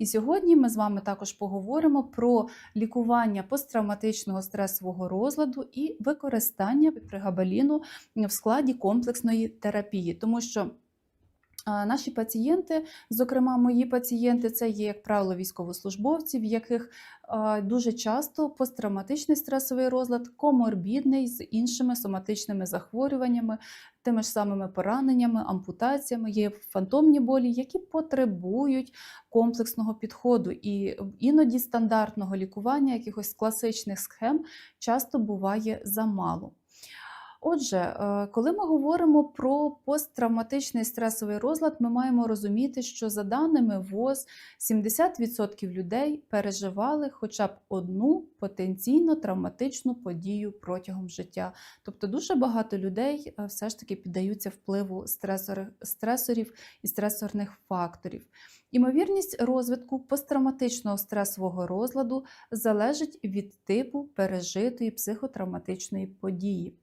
І сьогодні ми з вами також поговоримо про лікування посттравматичного стресового розладу і використання пригабаліну в складі комплексної терапії, тому що Наші пацієнти, зокрема мої пацієнти, це є, як правило, військовослужбовці, в яких дуже часто посттравматичний стресовий розлад коморбідний з іншими соматичними захворюваннями, тими ж самими пораненнями, ампутаціями, є фантомні болі, які потребують комплексного підходу. І іноді стандартного лікування якихось класичних схем часто буває замало. Отже, е, коли ми говоримо про посттравматичний стресовий розлад, ми маємо розуміти, що за даними ВОЗ 70% людей переживали хоча б одну потенційно травматичну подію протягом життя. Тобто дуже багато людей е, все ж таки піддаються впливу стресорів і стресорних факторів. Імовірність розвитку посттравматичного стресового розладу залежить від типу пережитої психотравматичної події.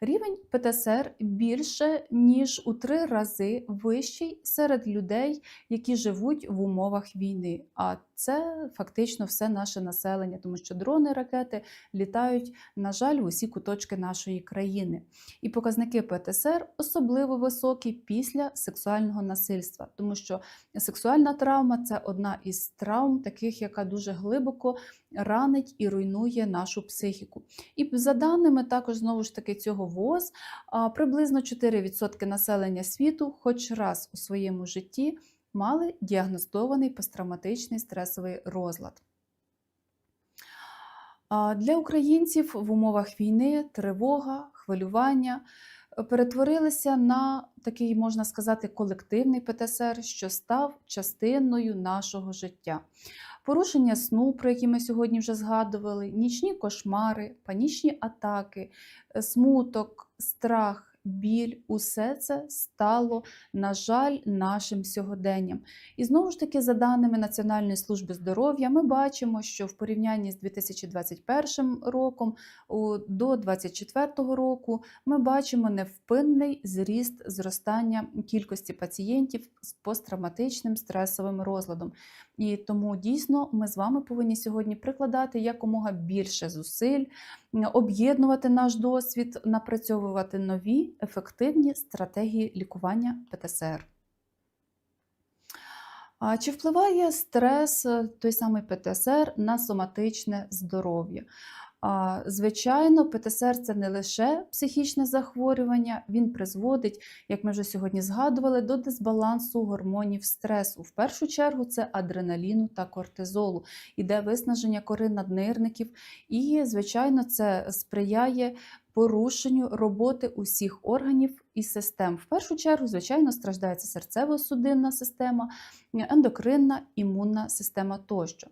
Рівень ПТСР більше ніж у три рази вищий серед людей, які живуть в умовах війни. А це фактично все наше населення, тому що дрони, ракети літають, на жаль, в усі куточки нашої країни. І показники ПТСР особливо високі після сексуального насильства, тому що сексуальна травма це одна із травм, таких, яка дуже глибоко ранить і руйнує нашу психіку. І за даними також знову ж таки цього ВОЗ, приблизно 4% населення світу хоч раз у своєму житті мали діагностований посттравматичний стресовий розлад. Для українців в умовах війни тривога, хвилювання перетворилися на такий, можна сказати, колективний ПТСР, що став частиною нашого життя. Порушення сну, про які ми сьогодні вже згадували, нічні кошмари, панічні атаки, е, смуток, страх, біль усе це стало, на жаль, нашим сьогоденням. І знову ж таки, за даними Національної служби здоров'я, ми бачимо, що в порівнянні з 2021 роком до 2024 року ми бачимо невпинний зріст зростання кількості пацієнтів з посттравматичним стресовим розладом. І тому дійсно ми з вами повинні сьогодні прикладати якомога більше зусиль, об'єднувати наш досвід, напрацьовувати нові ефективні стратегії лікування ПТСР. Чи впливає стрес, е, той самий ПТСР, на соматичне здоров'я? Звичайно, ПТСР це не лише психічне захворювання, він призводить, як ми вже сьогодні згадували, до дисбалансу гормонів стресу. В першу чергу це адреналіну та кортизолу, іде виснаження кори наднирників, і, звичайно, це сприяє порушенню роботи усіх органів і систем. В першу чергу, звичайно, страждає це серцево-судинна система, ендокринна, імунна система тощо.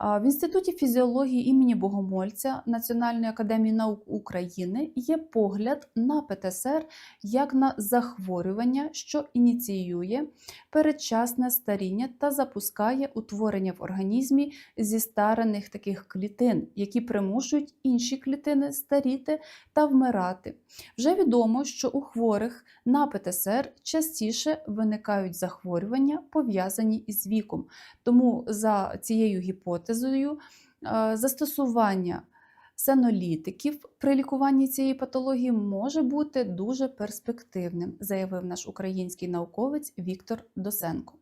В інституті фізіології імені Богомольця Національної академії наук України є погляд на ПТСР як на захворювання, що ініціює передчасне старіння та запускає утворення в організмі зістарених таких клітин, які примушують інші клітини старіти та вмирати. Вже відомо, що у хворих на ПТСР частіше виникають захворювання, пов'язані із віком. Тому за цією гіпотезою е, застосування сенолітиків при лікуванні цієї патології може бути дуже перспективним, заявив наш український науковець Віктор Досенко. Е,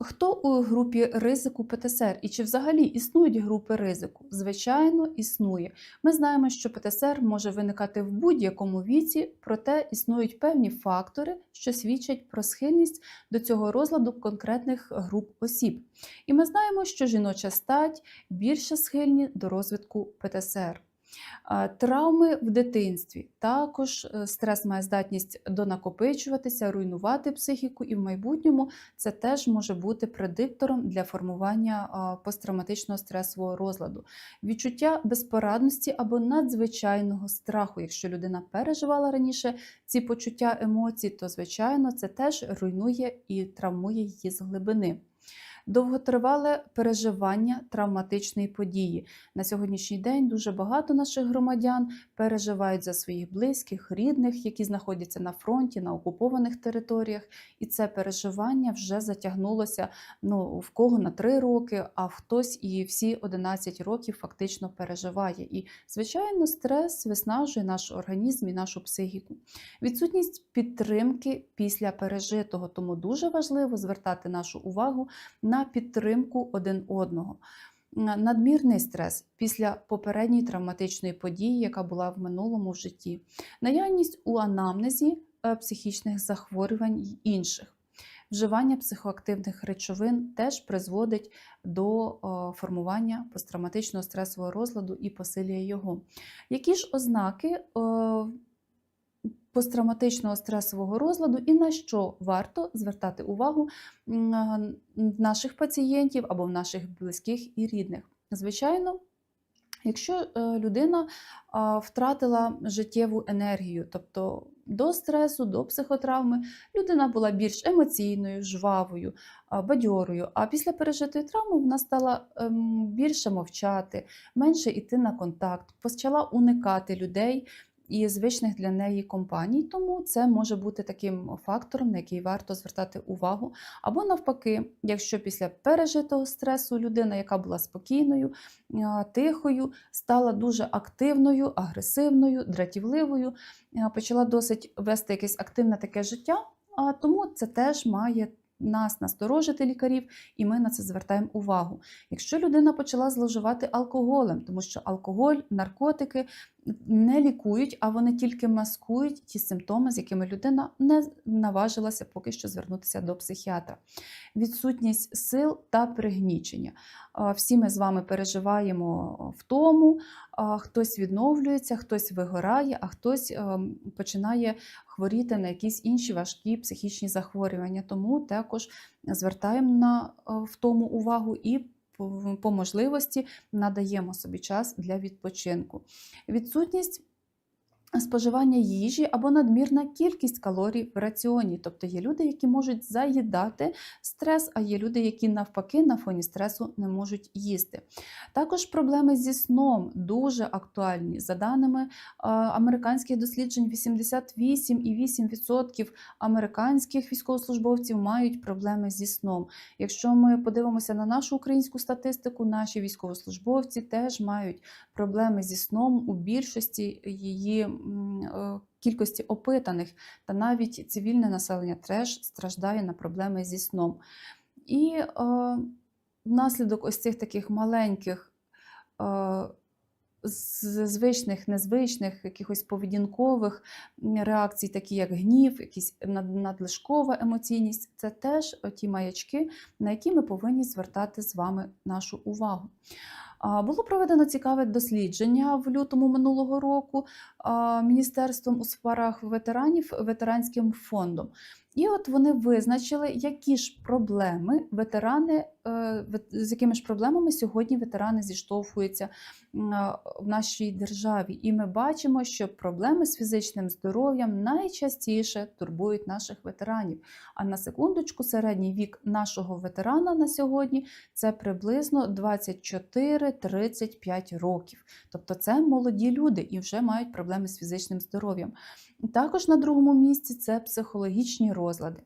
Хто у групі ризику ПТСР і чи взагалі існують групи ризику? Звичайно, існує. Ми знаємо, що ПТСР може виникати в будь-якому віці, проте існують певні фактори, що свідчать про схильність до цього розладу конкретних груп осіб. І ми знаємо, що жіноча стать більше схильні до розвитку ПТСР. А, Травми в дитинстві також е, стрес має здатність донакопичуватися, руйнувати психіку, і в майбутньому це теж може бути предиктором для формування посттравматичного стресового розладу. Відчуття безпорадності або надзвичайного страху. Якщо людина переживала раніше ці почуття емоцій, то звичайно це теж руйнує і травмує її з глибини. Довготривале переживання травматичної події. На сьогоднішній день дуже багато наших громадян переживають за своїх близьких, рідних, які знаходяться на фронті, на окупованих територіях. І це переживання вже затягнулося ну, в кого на 3 роки, а хтось і всі 11 років фактично переживає. І, звичайно, стрес виснажує наш організм і нашу психіку. Відсутність підтримки після пережитого, тому дуже важливо звертати нашу увагу на підтримку один одного. Надмірний стрес після попередньої травматичної події, яка була в минулому житті, наявність у анамнезі е, психічних захворювань й інших. Вживання психоактивних речовин теж призводить до формування посттравматичного стресового розладу і посилює його. Які ж ознаки посттравматичного стресового розладу і на що варто звертати увагу наших пацієнтів або в наших близьких і рідних? Звичайно. Якщо е, людина втратила життєву енергію, тобто до стресу, до психотравми, людина була більш емоційною, жвавою, бадьорою, а після пережитої травми вона стала ем, більше мовчати, менше йти на контакт, почала уникати людей, і звичних для неї компаній, тому це може бути таким фактором, на який варто звертати увагу. Або навпаки, якщо після пережитого стресу людина, яка була спокійною, тихою, стала дуже активною, агресивною, дратівливою, почала досить вести якесь активне таке життя, тому це теж має нас насторожити лікарів, і ми на це звертаємо увагу. Якщо людина почала зловживати алкоголем, тому що алкоголь, наркотики не лікують, а вони тільки маскують ті симптоми, з якими людина не наважилася поки що звернутися до психіатра. Відсутність сил та пригнічення. Всі ми з вами переживаємо втому, хтось відновлюється, хтось вигорає, а хтось ем, починає хворіти на якісь інші важкі психічні захворювання. Тому також звертаємо на в тому увагу і по можливості надаємо собі час для відпочинку. Відсутність споживання їжі або надмірна кількість калорій в раціоні. Тобто є люди, які можуть заїдати стрес, а є люди, які навпаки на фоні стресу не можуть їсти. Також проблеми зі сном дуже актуальні. За даними американських досліджень, 88,8% американських військовослужбовців мають проблеми зі сном. Якщо ми подивимося на нашу українську статистику, наші військовослужбовці теж мають проблеми зі сном у більшості її кількості опитаних, та навіть цивільне населення теж страждає на проблеми зі сном. І е, внаслідок ось цих таких маленьких. Е, звичних, незвичних, якихось поведінкових реакцій, такі як гнів, якісь надлишкова емоційність це теж ті маячки, на які ми повинні звертати з вами нашу увагу. Було проведено цікаве дослідження в лютому минулого року міністерством у справах ветеранів ветеранським фондом. І от вони визначили, які ж проблеми ветерани, е, з якими ж проблемами сьогодні ветерани зіштовхуються в нашій державі. І ми бачимо, що проблеми з фізичним здоров'ям найчастіше турбують наших ветеранів. А на секундочку, середній вік нашого ветерана на сьогодні це приблизно 24-35 років. Тобто це молоді люди і вже мають проблеми з фізичним здоров'ям. Також на другому місці це психологічні розлади.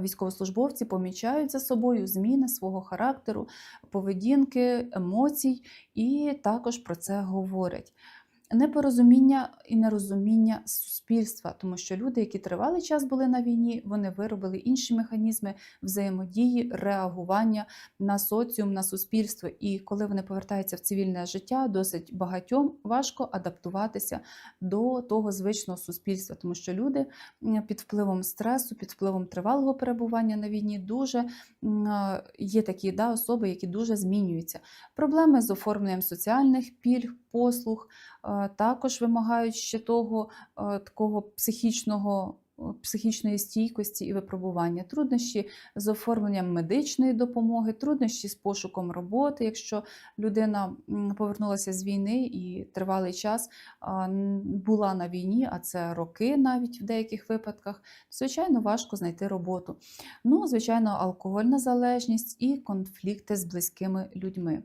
Військовослужбовці помічають за собою зміни свого характеру, поведінки, емоцій, і також про це говорять непорозуміння і нерозуміння суспільства, тому що люди, які тривалий час були на війні, вони виробили інші механізми взаємодії, реагування на соціум, на суспільство. І коли вони повертаються в цивільне життя, досить багатьом важко адаптуватися до того звичного суспільства, тому що люди під впливом стресу, під впливом тривалого перебування на війні, дуже є такі да, особи, які дуже змінюються. Проблеми з оформленням соціальних пільг, послуг також вимагають ще того такого психічного психічної стійкості і випробування, труднощі з оформленням медичної допомоги, труднощі з пошуком роботи, якщо людина повернулася з війни і тривалий час була на війні, а це роки навіть в деяких випадках, звичайно, важко знайти роботу. Ну, звичайно, алкогольна залежність і конфлікти з близькими людьми.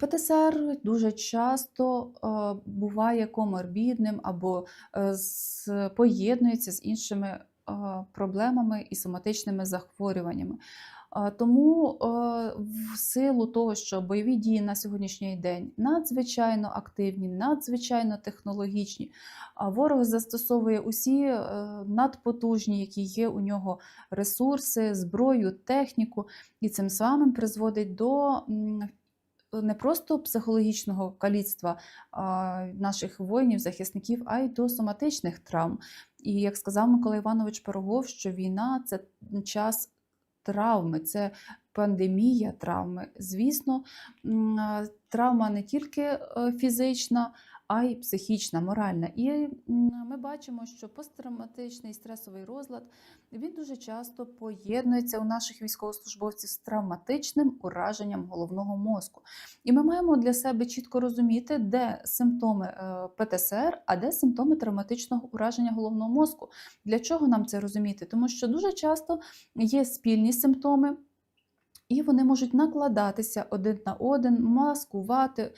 ПТСР дуже часто буває коморбідним або е, поєднується з іншими проблемами і соматичними захворюваннями. Тому в силу того, що бойові дії на сьогоднішній день надзвичайно активні, надзвичайно технологічні, ворог застосовує усі е, надпотужні, які є у нього ресурси, зброю, техніку, і цим самим призводить до не просто психологічного каліцтва наших воїнів, захисників, а й до соматичних травм. І як сказав Микола Іванович Пирогов, що війна це час травми, це пандемія травми. Звісно, травма не тільки е, фізична, а й психічна, моральна. І ми бачимо, що посттравматичний стресовий розлад він дуже часто поєднується у наших військовослужбовців з травматичним ураженням головного мозку. І ми маємо для себе чітко розуміти, де симптоми е, ПТСР, а де симптоми травматичного ураження головного мозку. Для чого нам це розуміти? Тому що дуже часто є спільні симптоми. І вони можуть накладатися один на один, маскувати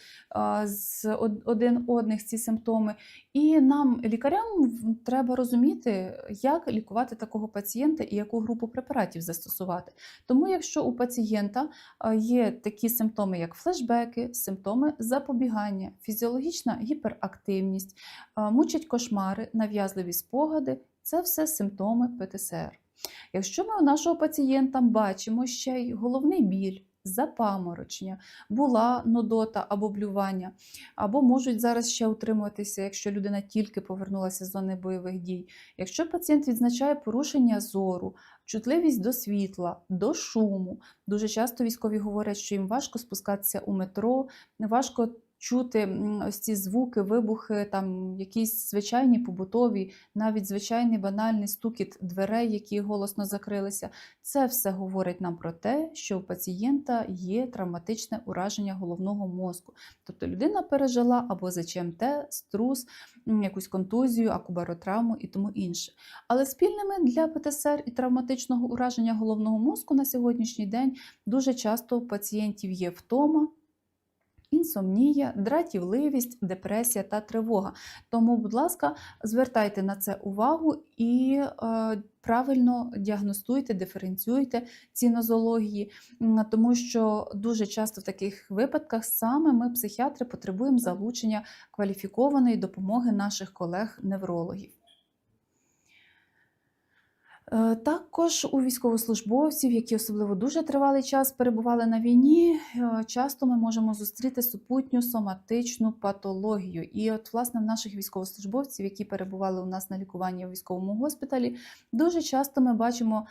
з один одних ці симптоми. І нам, лікарям, треба розуміти, як лікувати такого пацієнта і яку групу препаратів застосувати. Тому, якщо у пацієнта є такі симптоми, як флешбеки, симптоми запобігання, фізіологічна гіперактивність, мучать кошмари, нав'язливі спогади це все симптоми ПТСР. Якщо ми у нашого пацієнта бачимо ще й головний біль, запаморочення, була нудота або блювання, або можуть зараз ще утримуватися, якщо людина тільки повернулася з зони бойових дій. Якщо пацієнт відзначає порушення зору, чутливість до світла, до шуму, дуже часто військові говорять, що їм важко спускатися у метро, важко чути ось ці звуки, вибухи, там якісь звичайні побутові, навіть звичайний банальний стукіт дверей, які голосно закрилися. Це все говорить нам про те, що у пацієнта є травматичне ураження головного мозку. Тобто людина пережила або ЗЧМТ, струс, якусь контузію, акубаротравму і тому інше. Але спільними для ПТСР і травматичного ураження головного мозку на сьогоднішній день дуже часто у пацієнтів є втома інсомнія, дратівливість, депресія та тривога. Тому, будь ласка, звертайте на це увагу і е, правильно діагностуйте, диференціюйте ці нозології, тому що дуже часто в таких випадках саме ми, психіатри, потребуємо залучення кваліфікованої допомоги наших колег-неврологів. Е, також у військовослужбовців, які особливо дуже тривалий час перебували на війні, е, часто ми можемо зустріти супутню соматичну патологію. І от, власне, в наших військовослужбовців, які перебували у нас на лікуванні у військовому госпіталі, дуже часто ми бачимо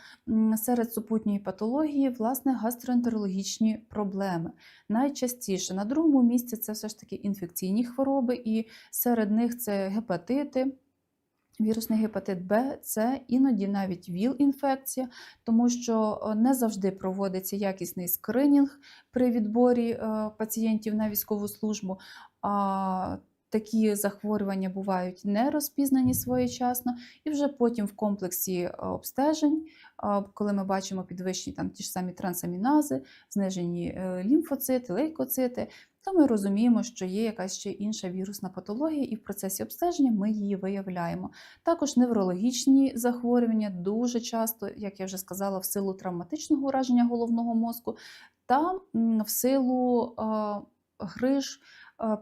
серед супутньої патології власне гастроентерологічні проблеми. Найчастіше на другому місці це все ж таки інфекційні хвороби, і серед них це гепатити. Вірусний гепатит Б це іноді навіть ВІЛ-інфекція, тому що е, не завжди проводиться якісний скринінг при відборі е, пацієнтів на військову службу. А Такі захворювання бувають не розпізнані своєчасно, і вже потім в комплексі е, обстежень, коли ми бачимо підвищені там ті ж самі трансамінази, знижені лімфоцити, лейкоцити, то ми розуміємо, що є якась ще інша вірусна патологія, і в процесі обстеження ми її виявляємо. Також неврологічні захворювання дуже часто, як я вже сказала, в силу травматичного ураження головного мозку та в силу гриж.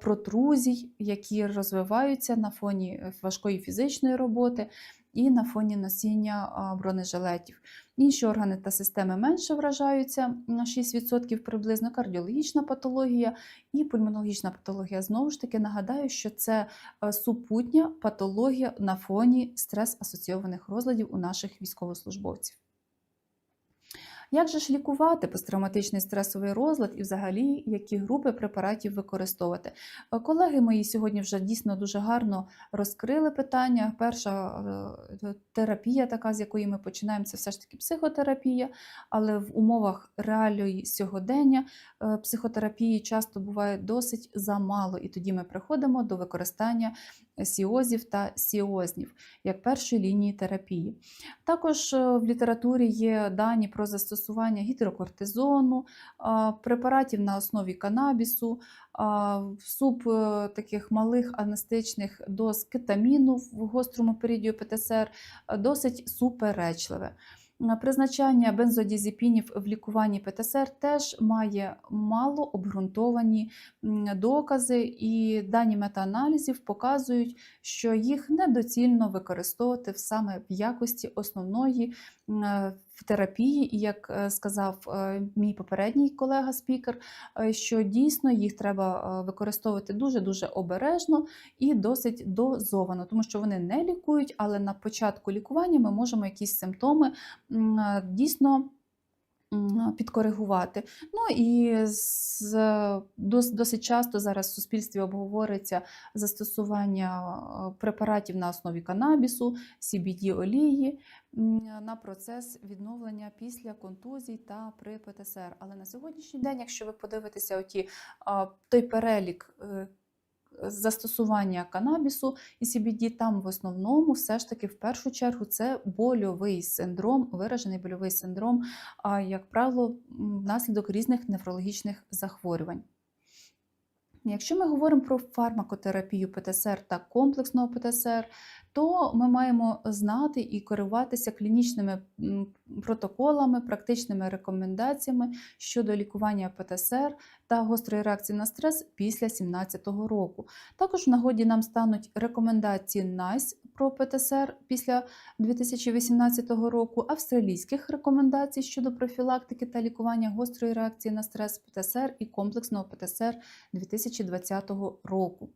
Протрузій, які розвиваються на фоні важкої фізичної роботи, і на фоні носіння бронежилетів. Інші органи та системи менше вражаються на 6% приблизно кардіологічна патологія і пульмонологічна патологія. Знову ж таки, нагадаю, що це е, супутня патологія на фоні стрес-асоційованих розладів у наших військовослужбовців. Як же ж лікувати посттравматичний стресовий розлад і взагалі які групи препаратів використовувати? Е, Колеги мої сьогодні вже дійсно дуже гарно розкрили питання. Перша е, терапія, така з якої ми починаємо, це все ж таки психотерапія, але в умовах реалії сьогодення е, психотерапії часто буває досить замало, і тоді ми приходимо до використання сіозів та сіознів як першої лінії терапії. Також е, в літературі є дані про застосування гідрокортизону, препаратів на основі канабісу, а, суп е, таких малих анестичних доз кетаміну в гострому періоді ПТСР е, досить суперечливе. А, Призначання бензодіазепінів в лікуванні ПТСР теж має мало обґрунтовані докази, і дані метааналізів показують, що їх недоцільно використовувати саме в якості основної е, в терапії. І як е, сказав е, мій попередній колега-спікер, е, що дійсно їх треба використовувати дуже-дуже обережно і досить дозовано, тому що вони не лікують, але на початку лікування ми можемо якісь симптоми дійсно підкоригувати. Ну і з, дос- досить часто зараз в суспільстві обговориться застосування е, препаратів на основі канабісу, CBD-олії на процес відновлення після контузій та при ПТСР. Але на сьогоднішній день, якщо ви подивитеся оті, той перелік е, застосування канабісу і CBD, там в основному все ж таки в першу чергу це больовий синдром, виражений больовий синдром, як правило, внаслідок різних неврологічних захворювань. Якщо ми говоримо про фармакотерапію ПТСР та комплексного ПТСР, то ми маємо знати і керуватися клінічними протоколами, практичними рекомендаціями щодо лікування ПТСР та гострої реакції на стрес після 2017 року. Також в нагоді нам стануть рекомендації NICE про ПТСР після 2018 року, австралійських рекомендацій щодо профілактики та лікування гострої реакції на стрес ПТСР і комплексного ПТСР 2020 року.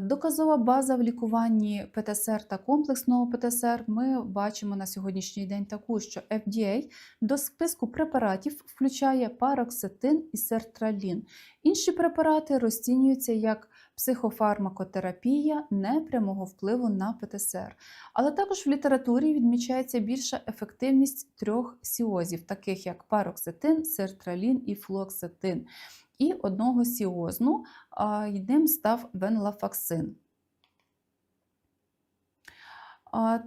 Доказова база в лікуванні ПТСР та комплексного ПТСР ми бачимо на сьогоднішній день таку, що FDA до списку препаратів включає пароксетин і сертралін. Інші препарати розцінюються як психофармакотерапія непрямого впливу на ПТСР. Але також в літературі відмічається більша ефективність трьох сіозів, таких як пароксетин, сертралін і флоксетин. І одного сіозну, а, й ним став венлафаксин.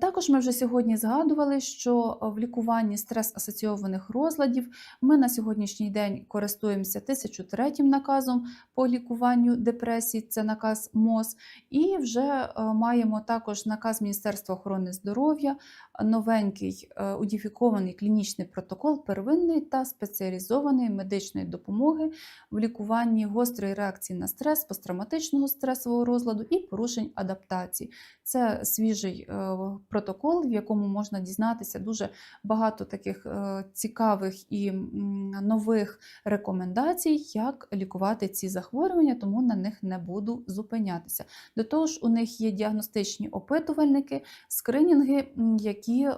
Також ми вже сьогодні згадували, що в лікуванні стрес-асоційованих розладів ми на сьогоднішній день користуємося 1003 наказом по лікуванню депресії, це наказ МОЗ, і вже маємо також наказ Міністерства охорони здоров'я, новенький удіфікований клінічний протокол первинної та спеціалізованої медичної допомоги в лікуванні гострої реакції на стрес, посттравматичного стресового розладу і порушень адаптації. Це свіжий протокол, в якому можна дізнатися дуже багато таких е, цікавих і нових рекомендацій, як лікувати ці захворювання, тому на них не буду зупинятися. До того ж, у них є діагностичні опитувальники, скринінги, які е,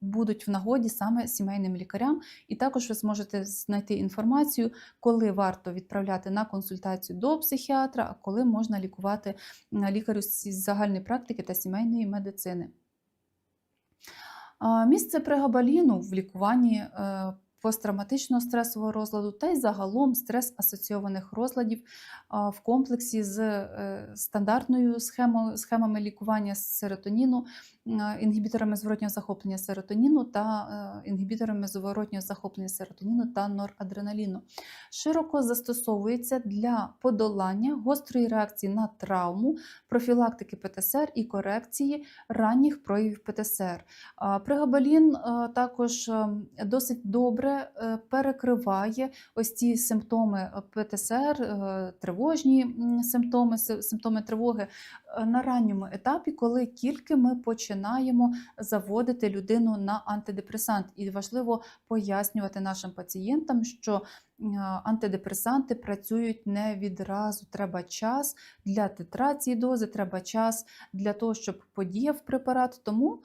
будуть в нагоді саме сімейним лікарям, і також ви зможете знайти інформацію, коли варто відправляти на консультацію до психіатра, а коли можна лікувати лікарю з загальної практики та сімейної медицини. Місце прегабаліну в лікуванні е, посттравматичного стресового розладу та й загалом стрес-асоційованих розладів в комплексі з е, стандартною схемою, схемами лікування серотоніну, інгібіторами зворотнього захоплення серотоніну та е, інгібіторами зворотнього захоплення серотоніну та норадреналіну. Широко застосовується для подолання гострої реакції на травму, профілактики ПТСР і корекції ранніх проявів ПТСР. А, Прегабалін е, також е, досить добре е, перекриває ось ці симптоми ПТСР, е, тривожні симптоми, симптоми тривоги, е, на ранньому етапі, коли тільки ми починаємо заводити людину на антидепресант. І важливо пояснювати нашим пацієнтам, що е, антидепресанти працюють не відразу. Треба час для титрації дози, треба час для того, щоб подіяв препарат. Тому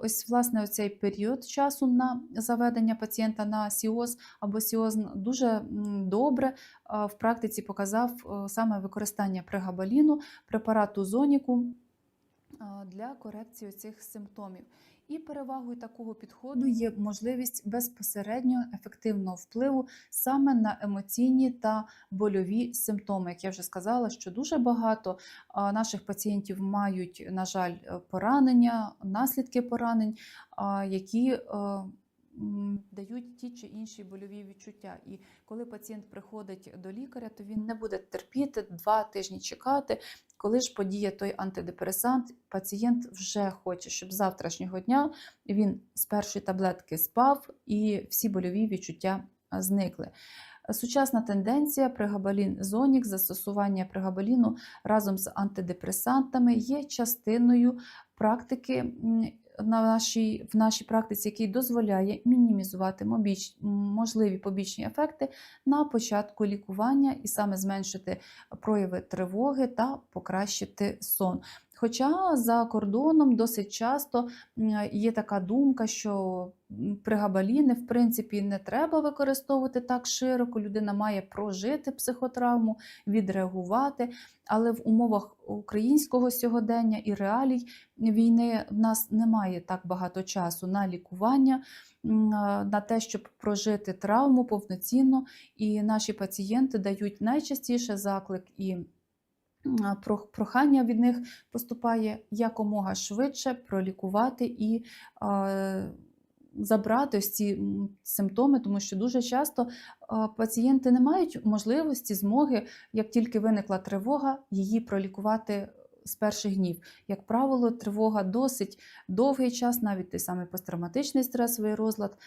ось власне цей період часу на заведення пацієнта на сіоз або сіоз дуже добре в практиці показав е, саме використання прегабаліну, препарату зоніку для корекції цих симптомів. І перевагою такого підходу є можливість безпосередньо ефективного впливу саме на емоційні та больові симптоми. Як я вже сказала, що дуже багато наших пацієнтів мають, на жаль, е, поранення, наслідки поранень, які е, дають ті чи інші больові відчуття. І коли пацієнт приходить до лікаря, то він не буде терпіти два тижні чекати. Коли ж подіє той антидепресант, пацієнт вже хоче, щоб з завтрашнього дня він з першої таблетки спав і всі больові відчуття зникли. Сучасна тенденція пригабалін зонік, застосування пригабаліну разом з антидепресантами є частиною практики на нашій, в нашій практиці, який дозволяє мінімізувати мобіч, можливі побічні ефекти на початку лікування і саме зменшити прояви тривоги та покращити сон. Хоча за кордоном досить часто є така думка, що пригабаліни в принципі не треба використовувати так широко. Людина має прожити психотравму, відреагувати. Але в умовах українського сьогодення і реалій війни в нас немає так багато часу на лікування, на те, щоб прожити травму повноцінно. І наші пацієнти дають найчастіше заклик і прохання від них поступає якомога швидше пролікувати і е, забрати ось ці симптоми, тому що дуже часто пацієнти не мають можливості, змоги, як тільки виникла тривога, її пролікувати з перших днів. Як правило, тривога досить довгий час, навіть той самий посттравматичний стресовий розлад,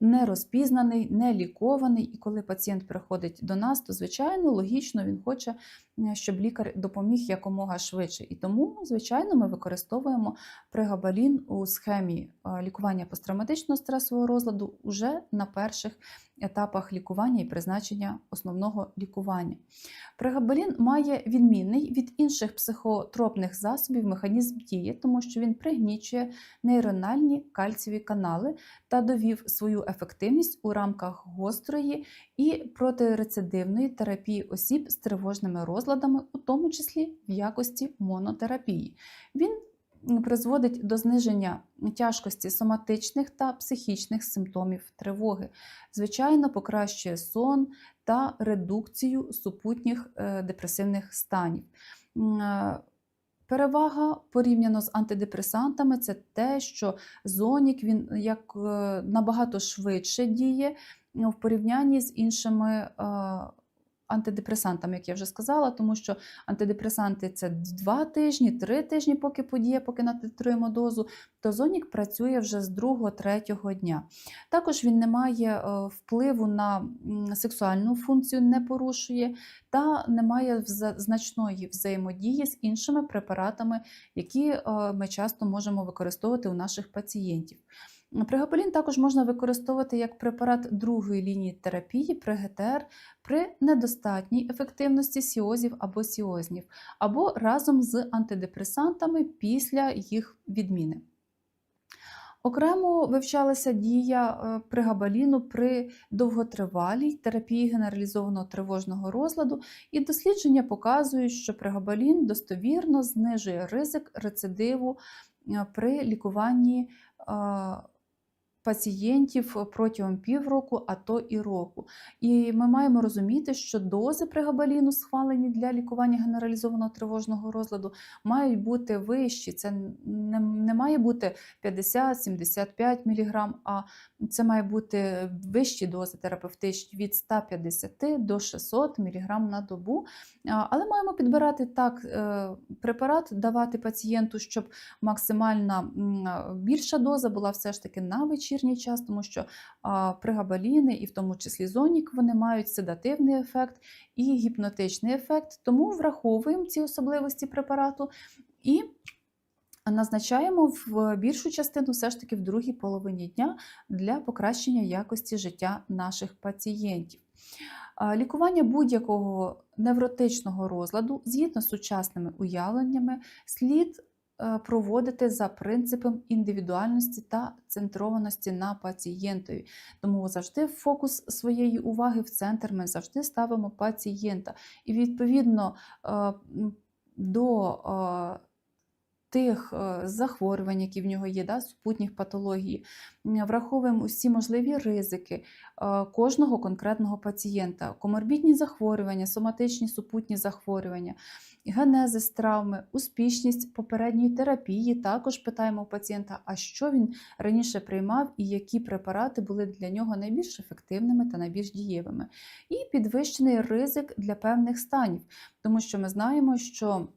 не розпізнаний, не лікований. І коли пацієнт приходить до нас, то звичайно логічно він хоче, щоб лікар допоміг якомога швидше. І тому, звичайно, ми використовуємо пригабалін у схемі лікування посттравматичного стресового розладу уже на перших етапах лікування і призначення основного лікування. Пригабалін має відмінний від інших психотропних засобів механізм дії, тому що він пригнічує нейрональні кальцієві канали та довів свою ефективність у рамках гострої і протирецидивної терапії осіб з тривожними розладами, у тому числі в якості монотерапії. Він призводить до зниження тяжкості соматичних та психічних симптомів тривоги. Звичайно, покращує сон та редукцію супутніх е, депресивних станів. Е, Перевага порівняно з антидепресантами це те, що зонік він як е, набагато швидше діє ну, в порівнянні з іншими антидепресантами, як я вже сказала, тому що антидепресанти це 2 тижні, 3 тижні, поки подіє, поки натитруємо дозу, то зонік працює вже з 2-3 дня. Також він не має е, впливу на сексуальну функцію, не порушує та не має значної взаємодії з іншими препаратами, які е, ми часто можемо використовувати у наших пацієнтів. Пригабалін також можна використовувати як препарат другої лінії терапії при ГТР при недостатній ефективності сіозів або сіознів, або разом з антидепресантами після їх відміни. Окремо вивчалася дія е, пригабаліну при довготривалій терапії генералізованого тривожного розладу, і дослідження показують, що пригабалін достовірно знижує ризик рецидиву е, при лікуванні е, пацієнтів протягом півроку, а то і року. І ми маємо розуміти, що дози пригабаліну, схвалені для лікування генералізованого тривожного розладу, мають бути вищі. Це не, не має бути 50-75 мг, а це має бути вищі дози терапевтичні від 150 до 600 мг на добу. Але маємо підбирати так е, препарат, давати пацієнту, щоб максимальна більша доза була все ж таки на вечірній вечірній час, тому що пригабаліни, і в тому числі зонік, вони мають седативний ефект і гіпнотичний ефект. Тому враховуємо ці особливості препарату і назначаємо в більшу частину все ж таки в другій половині дня для покращення якості життя наших пацієнтів. Лікування будь-якого невротичного розладу згідно з сучасними уявленнями слід проводити за принципом індивідуальності та центрованості на пацієнтові. Тому завжди фокус своєї уваги в центр ми завжди ставимо пацієнта. І відповідно е, до е, тих е, захворювань, які в нього є, да, супутніх патологій, враховуємо усі можливі ризики е, кожного конкретного пацієнта, коморбідні захворювання, соматичні супутні захворювання, генезис травми, успішність попередньої терапії. Також питаємо у пацієнта, а що він раніше приймав і які препарати були для нього найбільш ефективними та найбільш дієвими. І підвищений ризик для певних станів, тому що ми знаємо, що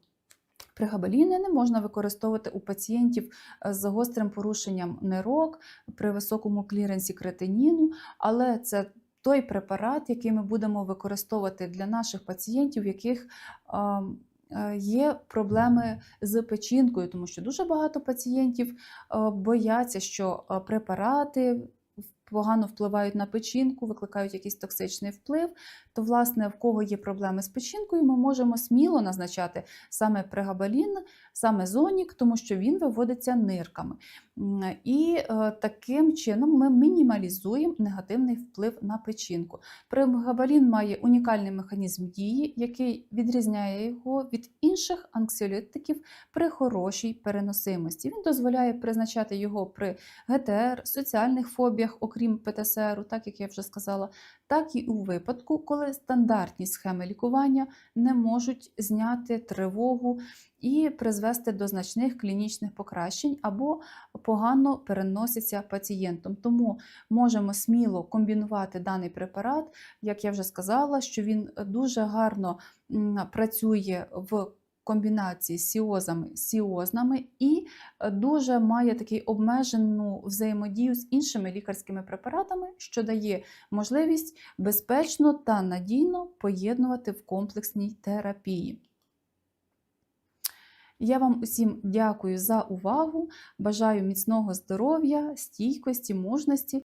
Пригабаліни не можна використовувати у пацієнтів е, з гострим порушенням нирок при високому кліренсі кретиніну, але це той препарат, який ми будемо використовувати для наших пацієнтів, яких е, є проблеми з печінкою, тому що дуже багато пацієнтів е, бояться, що е, препарати погано впливають на печінку, викликають якийсь токсичний вплив, то, власне, в кого є проблеми з печінкою, ми можемо сміло назначати саме прегабалін, саме зонік, тому що він виводиться нирками. І е, таким чином ми мінімалізуємо негативний вплив на печінку. Прегабалін має унікальний механізм дії, який відрізняє його від інших анксіолітиків при хорошій переносимості. Він дозволяє призначати його при ГТР, соціальних фобіях, окрім ПТСР, так як я вже сказала, так і у випадку, коли стандартні схеми лікування не можуть зняти тривогу і призвести до значних клінічних покращень або погано переносяться пацієнтом. Тому можемо сміло комбінувати даний препарат, як я вже сказала, що він дуже гарно працює в комбінації з сіозами, сіознами і е, дуже має такий обмежену взаємодію з іншими лікарськими препаратами, що дає можливість безпечно та надійно поєднувати в комплексній терапії. Я вам усім дякую за увагу. Бажаю міцного здоров'я, стійкості, мужності